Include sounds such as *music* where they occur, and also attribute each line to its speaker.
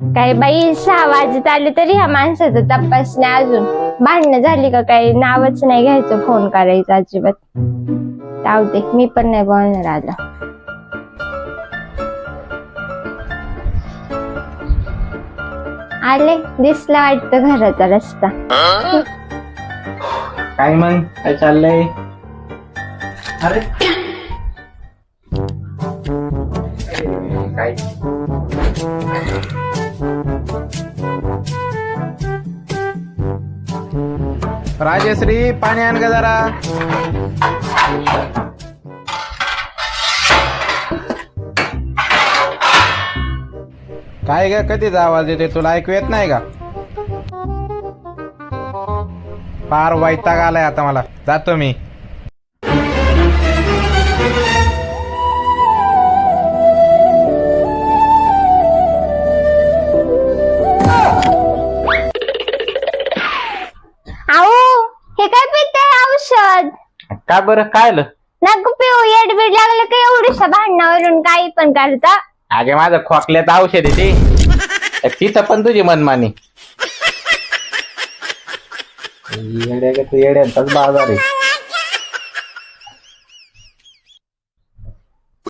Speaker 1: काय बाई सहा वाजत आले तरी ह्या माणसाचा तपास नाही अजून. भांडणं झाली का काही नावच नाही घ्यायचं फोन करायचं अजिबात. जाऊ दे मी पण नाही बोलणार आलं. आले दिसला वाटतं घराचा रस्ता.
Speaker 2: काय मग? काय चाललंय? अरे. *coughs* काय?
Speaker 3: राजश्री पाणी आण का जरा. काय ग कधीचा आवाज येते तुला? ऐकू येत नाही का? फार वैताग आलाय आता मला. जातो मी.
Speaker 1: आओ हे काय पिते औषध?
Speaker 2: का बरं? काय आलं?
Speaker 1: नको पिऊ येडबीड लागलं का एवढ्याशा भांडणावरून काही पण करता.
Speaker 2: अगे माझं खोकल्यात औषध आहे ते. तिथं पण तुझी मनमानी. येड्या येड्यांचाच बाजार आहे.